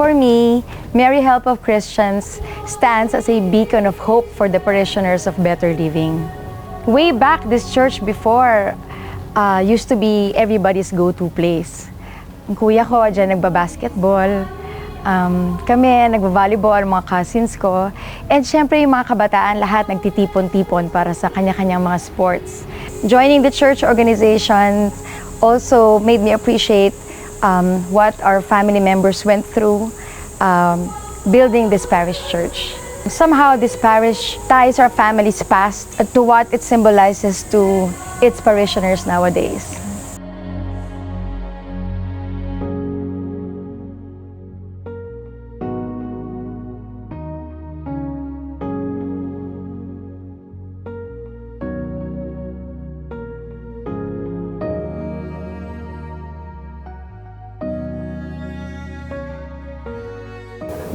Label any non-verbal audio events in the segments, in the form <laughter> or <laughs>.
For me, Mary Help of Christians stands as a beacon of hope for the parishioners of better living. Way back, this church before uh, used to be everybody's go-to place. Ang kuya ko, dyan nagbabasketball. Um, kami, nagbavolleyball, mga cousins ko. And syempre, yung mga kabataan, lahat nagtitipon-tipon para sa kanya-kanyang mga sports. Joining the church organization also made me appreciate um, what our family members went through um, building this parish church. Somehow, this parish ties our family's past to what it symbolizes to its parishioners nowadays.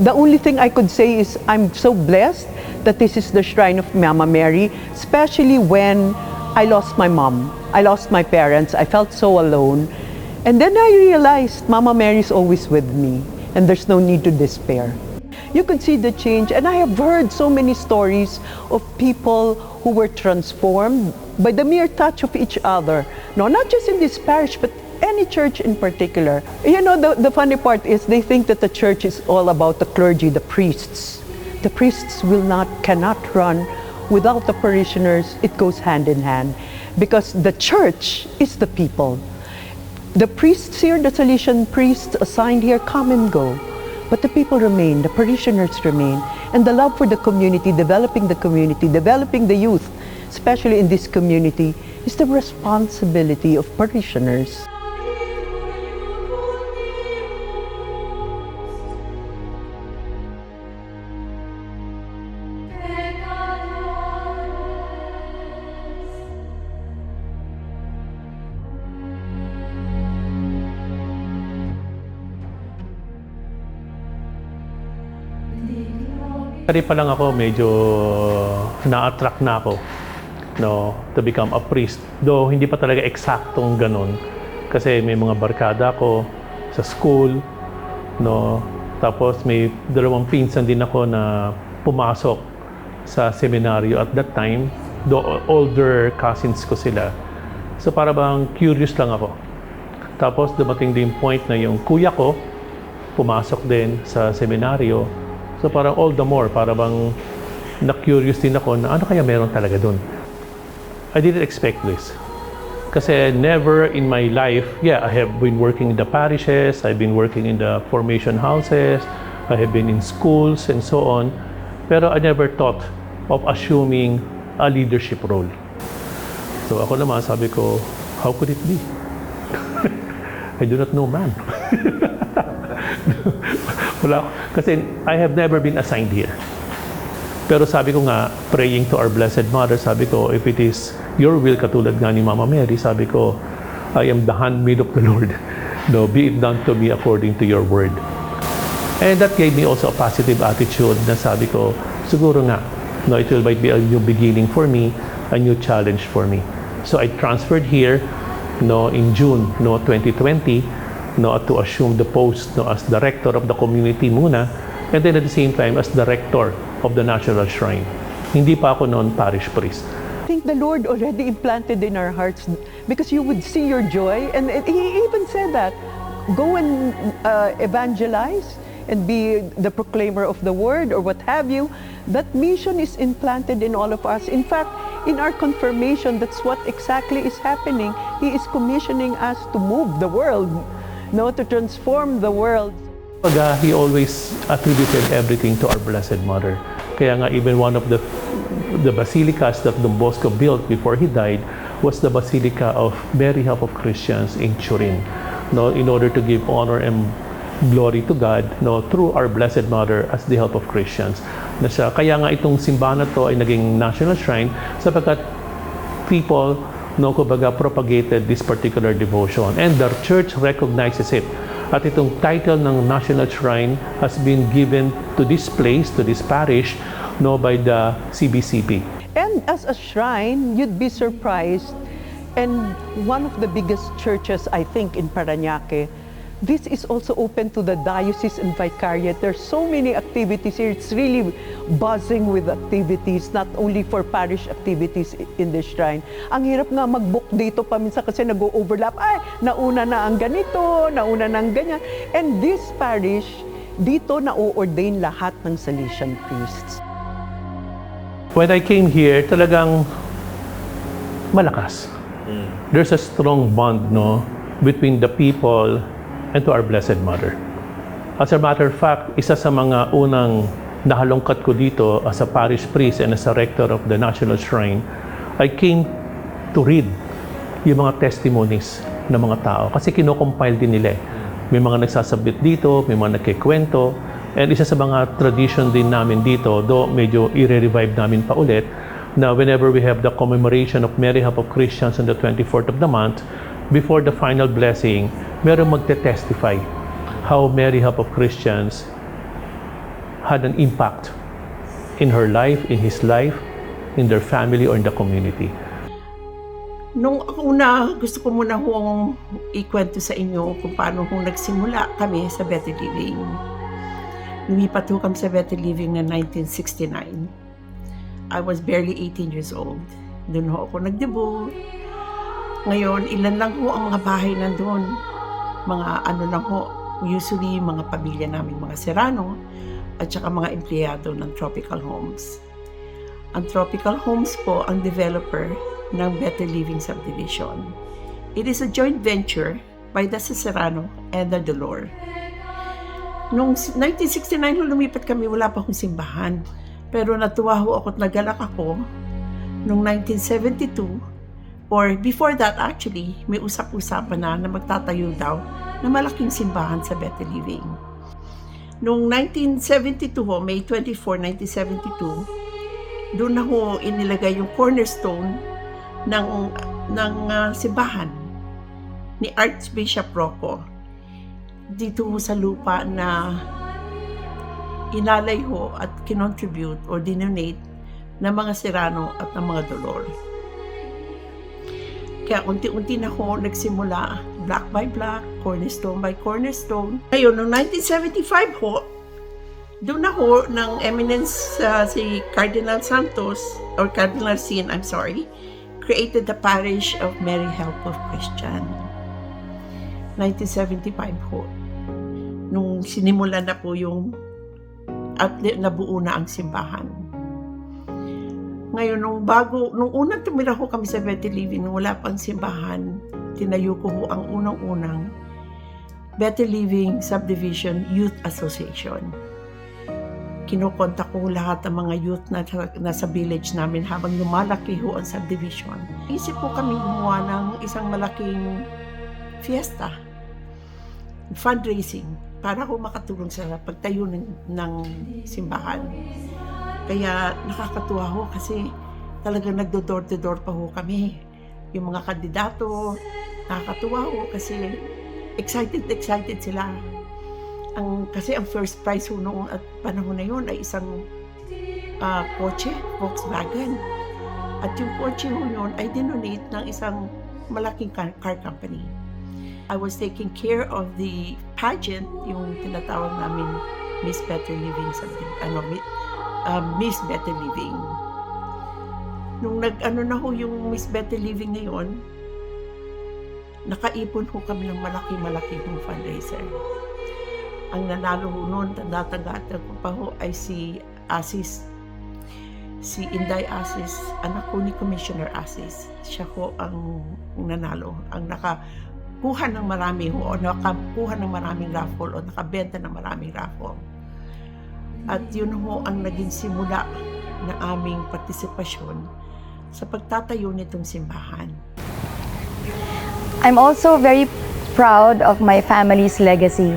The only thing I could say is I'm so blessed that this is the shrine of Mama Mary, especially when I lost my mom. I lost my parents. I felt so alone. And then I realized Mama Mary is always with me and there's no need to despair. You could see the change and I have heard so many stories of people who were transformed by the mere touch of each other. No, not just in this parish, but any church in particular. You know, the, the funny part is they think that the church is all about the clergy, the priests. The priests will not, cannot run without the parishioners. It goes hand in hand because the church is the people. The priests here, the Salesian priests assigned here, come and go. But the people remain, the parishioners remain. And the love for the community, developing the community, developing the youth, especially in this community, is the responsibility of parishioners. Kari pa lang ako, medyo na-attract na ako no, to become a priest. Though hindi pa talaga eksaktong ganun. Kasi may mga barkada ako sa school, no, tapos may dalawang pinsan din ako na pumasok sa seminaryo at that time. Do older cousins ko sila. So para bang curious lang ako. Tapos dumating din point na yung kuya ko pumasok din sa seminaryo. So parang all the more, para bang na-curious din ako na ano kaya meron talaga doon. I didn't expect this. Kasi never in my life, yeah, I have been working in the parishes, I've been working in the formation houses, I have been in schools and so on. Pero I never thought of assuming a leadership role. So ako naman, sabi ko, how could it be? <laughs> I do not know man. <laughs> Wala. Kasi I have never been assigned here. Pero sabi ko nga, praying to our Blessed Mother, sabi ko, if it is your will, katulad nga ni Mama Mary, sabi ko, I am the handmaid of the Lord. <laughs> No, be it done to me according to your word. And that gave me also a positive attitude na sabi ko, siguro nga, no, it will might be a new beginning for me, a new challenge for me. So I transferred here no, in June no, 2020 no, to assume the post no, as director of the community muna and then at the same time as director of the National Shrine. Hindi pa ako noon parish priest. I think the Lord already implanted in our hearts because you would see your joy. And He even said that go and uh, evangelize and be the proclaimer of the word or what have you. That mission is implanted in all of us. In fact, in our confirmation, that's what exactly is happening. He is commissioning us to move the world, no, to transform the world. Pag he always attributed everything to our Blessed Mother. Kaya nga even one of the the basilicas that Don Bosco built before he died was the Basilica of Mary Help of Christians in Turin. No, in order to give honor and glory to God no through our Blessed Mother as the help of Christians. Na kaya nga itong simbahan na to ay naging national shrine sapagkat people no kumbaga propagated this particular devotion. And the church recognizes it. At itong title ng national shrine has been given to this place to this parish no by the CBCP And as a shrine, you'd be surprised. And one of the biggest churches, I think, in Paranaque, this is also open to the diocese and vicariate. There's so many activities here. It's really buzzing with activities, not only for parish activities in the shrine. Ang hirap nga mag-book dito paminsan kasi nag-overlap. Ay, nauna na ang ganito, nauna na ang ganyan. And this parish, dito na-ordain lahat ng Salesian priests. When I came here, talagang malakas. There's a strong bond, no, between the people and to our Blessed Mother. As a matter of fact, isa sa mga unang nahalongkat ko dito as a parish priest and as a rector of the National Shrine, I came to read yung mga testimonies ng mga tao kasi kinocompile din nila eh. May mga nagsasabit dito, may mga nagkikwento, and isa sa mga tradition din namin dito, do medyo i-revive namin pa ulit, na whenever we have the commemoration of Mary Help of Christians on the 24th of the month, before the final blessing, meron magte-testify how Mary Help of Christians had an impact in her life, in his life, in their family, or in the community. Nung una, gusto ko muna hong ikwento sa inyo kung paano hong nagsimula kami sa Better Living. Lumipat ho kami sa Better Living na 1969. I was barely 18 years old. Doon ho ako nagdebut. Ngayon, ilan lang ho ang mga bahay nandun. Mga ano lang ho, usually mga pamilya namin, mga Serrano, at saka mga empleyado ng Tropical Homes. Ang Tropical Homes po ang developer ng Better Living Subdivision. It is a joint venture by the Serrano and the Dolor. Noong 1969 nung lumipat kami, wala pa akong simbahan. Pero natuwa ho ako at nagalak ako noong 1972 or before that actually, may usap-usapan na na magtatayo daw na malaking simbahan sa Better Living. Noong 1972 ho, May 24, 1972, doon na ho inilagay yung cornerstone ng ng ah, simbahan ni Archbishop Rocco dito ho sa lupa na inalay ho at kinontribute or dinonate ng mga Serrano at ng mga Dolor. Kaya unti-unti na ho nagsimula, block by block, cornerstone by cornerstone. Ngayon, noong 1975 ho, doon na ho ng eminence uh, si Cardinal Santos, or Cardinal Sin, I'm sorry, created the parish of Mary Help of Christian. 1975 ho. Nung sinimula na po yung at nabuo na ang simbahan. Ngayon, nung bago, nung unang tumira ho kami sa Betty Living, nung wala pang simbahan, tinayo ko ho ang unang-unang Better Living Subdivision Youth Association. Kinukontak ko lahat ng mga youth na nasa village namin habang lumalaki ho ang subdivision. Isip po kami gumawa ng isang malaking fiesta, fundraising, para ho makatulong sa pagtayo ng, ng simbahan. Kaya nakakatuwa ho kasi talagang nagdo-door to door pa ho kami. Yung mga kandidato, nakakatuwa ho kasi excited, excited sila. Ang, kasi ang first prize ho noong at panahon na yun ay isang ah, kotse, Volkswagen. At yung kotse ho yun ay dinonate ng isang malaking car, car company. I was taking care of the pageant, yung tinatawag namin Miss Better Living, something, ano, um, Miss Better Living. Nung nag-ano na ho yung Miss Better Living ngayon, nakaipon ho kami ng malaki-malaki hong fundraiser. Ang nanalo ho noon, tanda-tanda ko pa ho, ay si Asis. Si Inday Asis, anak ko ni Commissioner Asis. Siya ho ang nanalo. Ang nakakuha ng marami ho, o nakakuha ng maraming raffle, o nakabenta ng maraming raffle. At yun ho ang naging simula na aming partisipasyon sa pagtatayo nitong simbahan. I'm also very proud of my family's legacy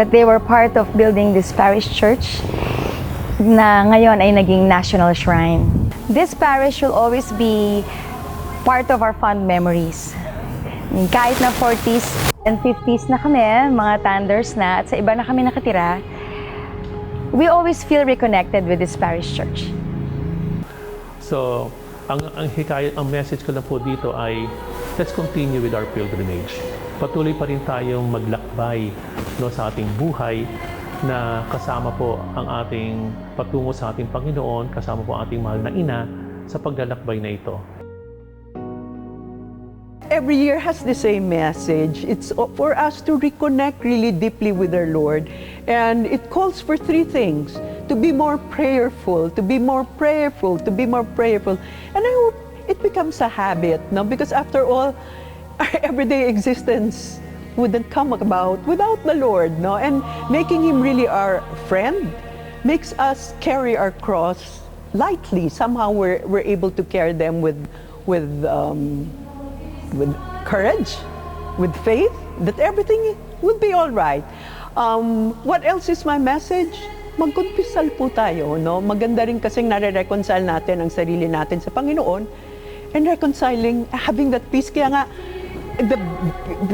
that they were part of building this parish church na ngayon ay naging national shrine. This parish will always be part of our fond memories. Kahit na 40s and 50s na kami, mga tanders na, at sa iba na kami nakatira, we always feel reconnected with this parish church. So, ang, ang hikayat, ang message ko lang po dito ay let's continue with our pilgrimage. patuloy pa rin tayong maglakbay no, sa ating buhay na kasama po ang ating patungo sa ating Panginoon, kasama po ang ating mahal na ina sa paglalakbay na ito. Every year has the same message. It's for us to reconnect really deeply with our Lord. And it calls for three things to be more prayerful, to be more prayerful, to be more prayerful. And I hope it becomes a habit, no? Because after all, our everyday existence wouldn't come about without the Lord, no? And making Him really our friend makes us carry our cross lightly. Somehow we're, we're able to carry them with, with um, with courage, with faith, that everything would be all right. Um, what else is my message? Magkumpisal po tayo, no? Maganda rin kasing nare-reconcile natin ang sarili natin sa Panginoon and reconciling, having that peace. Kaya nga, the,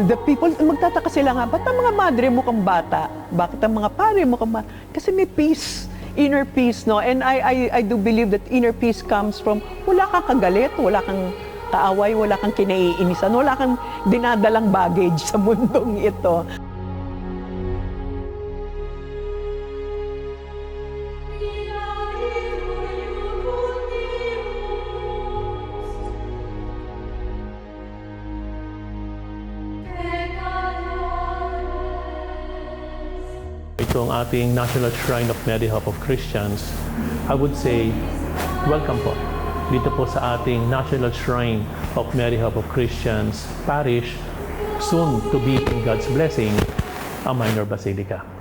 the people, magtataka sila nga, ba't ang mga madre mo kang bata? Bakit ang mga pare mo kang bata? Kasi may peace, inner peace, no? And I, I, I do believe that inner peace comes from wala kang kagalit, wala kang kaaway, wala kang kinaiinisan, wala kang dinadalang baggage sa mundong ito. Ito ang ating National Shrine of Mary Help of Christians. I would say, welcome po. Dito po sa ating National Shrine of Mary Help of Christians Parish, soon to be in God's blessing, a minor basilica.